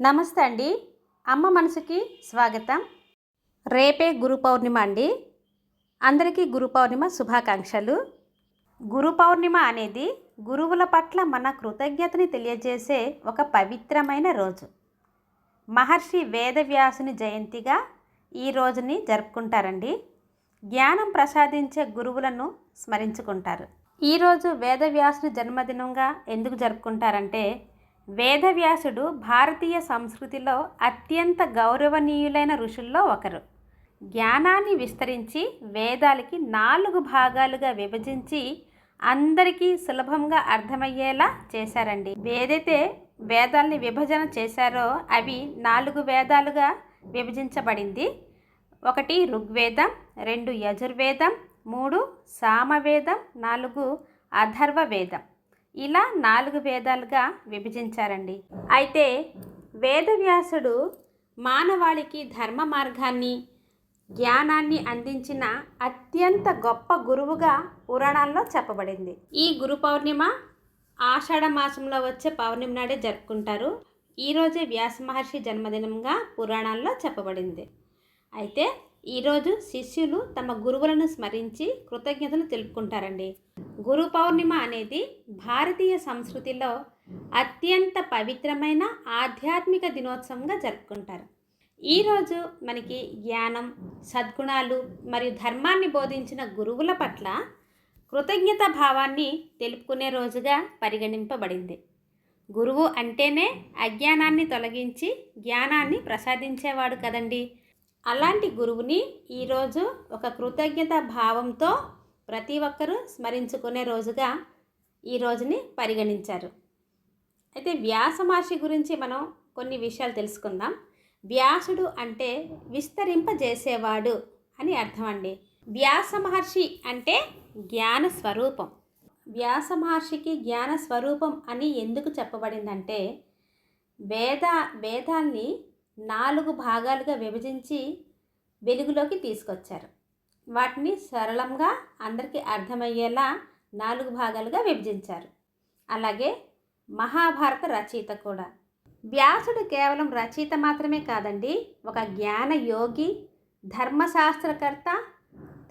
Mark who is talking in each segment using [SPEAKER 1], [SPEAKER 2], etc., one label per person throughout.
[SPEAKER 1] నమస్తే అండి. అమ్మ మనసుకి స్వాగతం. రేపే గురు పౌర్ణిమ అండి. అందరికీ గురు పౌర్ణిమ శుభాకాంక్షలు. గురు పౌర్ణిమ అనేది గురువుల పట్ల మన కృతజ్ఞతని తెలియజేసే ఒక పవిత్రమైన రోజు. మహర్షి వేదవ్యాసుని జయంతిగా ఈ రోజుని జరుపుకుంటారండి. జ్ఞానం ప్రసాదించే గురువులను స్మరించుకుంటారు. ఈరోజు వేదవ్యాసుని జన్మదినంగా ఎందుకు జరుపుకుంటారంటే వేదవ్యాసుడు భారతీయ సంస్కృతిలో అత్యంత గౌరవనీయులైన ఋషుల్లో ఒకరు. జ్ఞానాన్ని విస్తరించి వేదాలకి నాలుగు భాగాలుగా విభజించి అందరికీ సులభంగా అర్థమయ్యేలా చేశారండి. ఏదైతే వేదాల్ని విభజన చేశారో అవి నాలుగు వేదాలుగా విభజించబడింది. ఒకటి ఋగ్వేదం రెండు యజుర్వేదం మూడు సామవేదం నాలుగు అథర్వ వేదం ఇలా నాలుగు వేదాలుగా విభజించారండి. అయితే వేదవ్యాసుడు మానవాళికి ధర్మ మార్గాన్ని జ్ఞానాన్ని అందించిన అత్యంత గొప్ప గురువుగా పురాణాల్లో చెప్పబడింది. ఈ గురు పౌర్ణిమ ఆషాఢ మాసంలో వచ్చే పౌర్ణమి నాడే జరుపుకుంటారు. ఈరోజే వ్యాస మహర్షి జన్మదినంగా పురాణాల్లో చెప్పబడింది. అయితే ఈరోజు శిష్యులు తమ గురువులను స్మరించి కృతజ్ఞతలు తెలుపుకుంటారండి. గురు పౌర్ణిమ అనేది భారతీయ సంస్కృతిలో అత్యంత పవిత్రమైన ఆధ్యాత్మిక దినోత్సవంగా జరుపుకుంటారు. ఈరోజు మనకి జ్ఞానం సద్గుణాలు మరియు ధర్మాన్ని బోధించిన గురువుల పట్ల కృతజ్ఞత భావాన్ని తెలుపుకునే రోజుగా పరిగణింపబడింది. గురువు అంటేనే అజ్ఞానాన్ని తొలగించి జ్ఞానాన్ని ప్రసాదించేవాడు కదండి? అలాంటి గురువుని ఈరోజు ఒక కృతజ్ఞత భావంతో ప్రతి ఒక్కరూ స్మరించుకునే రోజుగా ఈ రోజుని పరిగణించారు. అయితే వ్యాస మహర్షి గురించి మనం కొన్ని విషయాలు తెలుసుకుందాం. వ్యాసుడు అంటే విస్తరింపజేసేవాడు అని అర్థం అండి వ్యాస మహర్షి అంటే జ్ఞాన స్వరూపం. వ్యాస మహర్షికి జ్ఞాన స్వరూపం అని ఎందుకు చెప్పబడిందంటే వేద వేదాల్ని నాలుగు భాగాలుగా విభజించి వెలుగులోకి తీసుకొచ్చారు. వాటిని సరళంగా అందరికీ అర్థమయ్యేలా నాలుగు భాగాలుగా విభజించారు. అలాగే మహాభారత రచయిత కూడా. వ్యాసుడు కేవలం రచయిత మాత్రమే కాదండి ఒక జ్ఞాన యోగి ధర్మశాస్త్రకర్త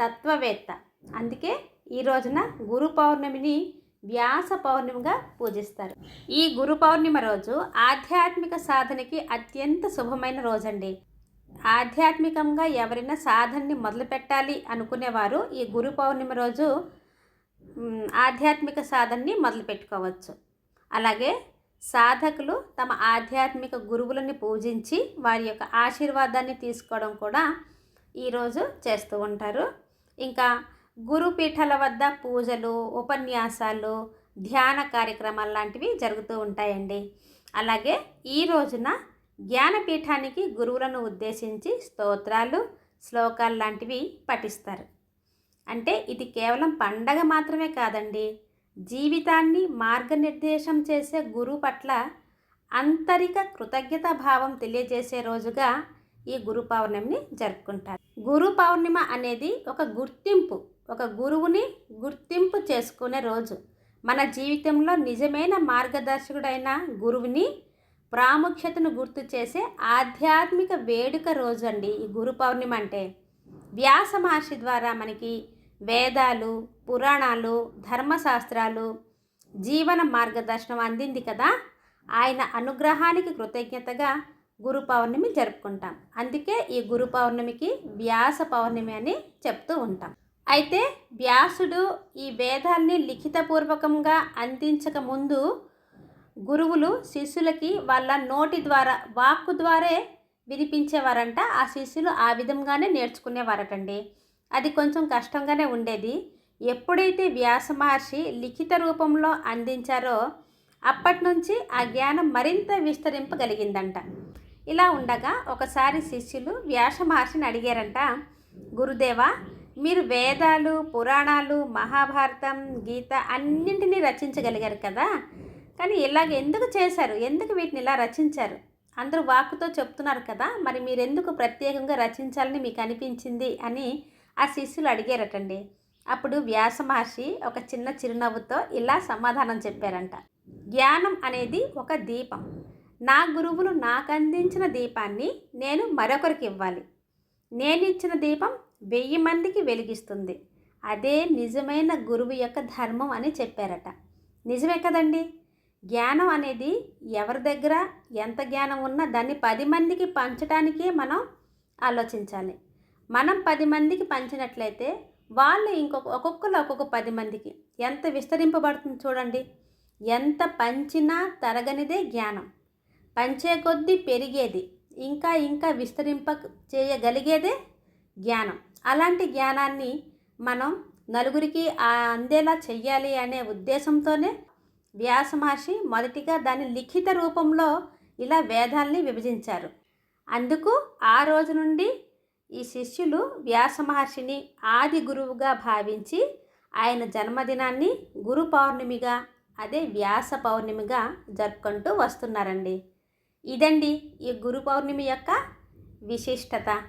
[SPEAKER 1] తత్వవేత్త. అందుకే ఈ రోజున గురు పౌర్ణమిని వ్యాస పౌర్ణమిగా పూజిస్తారు. ఈ గురు పౌర్ణిమ రోజు ఆధ్యాత్మిక సాధనకి అత్యంత శుభమైన రోజండి. ఆధ్యాత్మికంగా ఎవరైనా సాధనని మొదలుపెట్టాలి అనుకునేవారు ఈ గురు పౌర్ణమి రోజు ఆధ్యాత్మిక సాధనని మొదలు పెట్టుకోవచ్చు అలాగే సాధకులు తమ ఆధ్యాత్మిక గురువులని పూజించి వారి యొక్క ఆశీర్వాదాన్ని తీసుకోవడం కూడా ఈరోజు చేస్తూ ఉంటారు. ఇంకా గురుపీఠాల వద్ద పూజలు ఉపన్యాసాలు ధ్యాన కార్యక్రమాలు లాంటివి జరుగుతూ ఉంటాయండి. అలాగే ఈ రోజున జ్ఞానపీఠానికి గురువులను ఉద్దేశించి స్తోత్రాలు శ్లోకాలు లాంటివి పఠిస్తారు. అంటే ఇది కేవలం పండగ మాత్రమే కాదండి. జీవితాన్ని మార్గనిర్దేశం చేసే గురువు పట్ల అంతరిక కృతజ్ఞతా భావం తెలియజేసే రోజుగా ఈ గురు పౌర్ణమిని జరుపుకుంటారు. గురు పౌర్ణిమ అనేది ఒక గుర్తింపు ఒక గురువుని గుర్తింపు చేసుకునే రోజు. మన జీవితంలో నిజమైన మార్గదర్శకుడైన గురువుని ప్రాముఖ్యతను గుర్తు చేసే ఆధ్యాత్మిక వేడుక రోజు అండి ఈ గురు పౌర్ణిమ అంటే. వ్యాస మహర్షి ద్వారా మనకి వేదాలు పురాణాలు ధర్మశాస్త్రాలు జీవన మార్గదర్శనం అందింది కదా. ఆయన అనుగ్రహానికి కృతజ్ఞతగా గురు పౌర్ణమి జరుపుకుంటాం. అందుకే ఈ గురు పౌర్ణమికి వ్యాస పౌర్ణమి అని చెప్తూ ఉంటాం. అయితే వ్యాసుడు ఈ వేదాల్ని లిఖితపూర్వకంగా అందించక ముందు గురువులు శిష్యులకి వాళ్ళ నోటి ద్వారా వాక్కు ద్వారే వినిపించేవారంట. ఆ శిష్యులు ఆ విధంగానే నేర్చుకునేవారటండి. అది కొంచెం కష్టంగానే ఉండేది. ఎప్పుడైతే వ్యాస మహర్షి లిఖిత రూపంలో అందించారో అప్పటి నుంచి ఆ జ్ఞానం మరింత విస్తరింపగలిగిందంట. ఇలా ఉండగా ఒకసారి శిష్యులు వ్యాస మహర్షిని అడిగారంట గురుదేవా మీరు వేదాలు పురాణాలు మహాభారతం గీత అన్నింటినీ రచించగలిగారు కదా. కానీ ఇలాగ ఎందుకు చేశారు? ఎందుకు వీటిని ఇలా రచించారు? అందరూ వాక్కుతో చెప్తున్నారు కదా మరి మీరెందుకు ప్రత్యేకంగా రచించాలని మీకు అనిపించింది అని ఆ శిష్యులు అడిగారటండి. అప్పుడు వ్యాస మహర్షి ఒక చిన్న చిరునవ్వుతో ఇలా సమాధానం చెప్పారంట. జ్ఞానం అనేది ఒక దీపం. నా గురువులు నాకు అందించిన దీపాన్ని నేను మరొకరికి ఇవ్వాలి. నేను ఇచ్చిన దీపం వెయ్యి మందికి వెలిగిస్తుంది. అదే నిజమైన గురువు యొక్క ధర్మం అని చెప్పారట. నిజమే కదండి? జ్ఞానం అనేది ఎవరి దగ్గర ఎంత జ్ఞానం ఉన్నా దాన్ని పది మందికి పంచడానికే మనం ఆలోచించాలి. మనం పది మందికి పంచినట్లయితే వాళ్ళు ఇంకొక ఒక్కొక్కరు ఒక్కొక్క పది మందికి ఎంత విస్తరింపబడుతుంది చూడండి. ఎంత పంచినా తరగనిదే జ్ఞానం. పంచే కొద్దీ పెరిగేది ఇంకా ఇంకా విస్తరింప చేయగలిగేదే జ్ఞానం. అలాంటి జ్ఞానాన్ని మనం నలుగురికి అందేలా చెయ్యాలి అనే ఉద్దేశంతోనే వ్యాస మహర్షి మొదటిగా దాని లిఖిత రూపంలో ఇలా వేదాల్ని విభజించారు. అందుకు ఆ రోజు నుండి ఈ శిష్యులు వ్యాస మహర్షిని ఆది గురువుగా భావించి ఆయన జన్మదినాన్ని గురు పౌర్ణమిగా అదే వ్యాస పౌర్ణమిగా జరుపుకుంటూ వస్తున్నారండి. ఇదండి ఈ గురు పౌర్ణమి యొక్క విశిష్టత.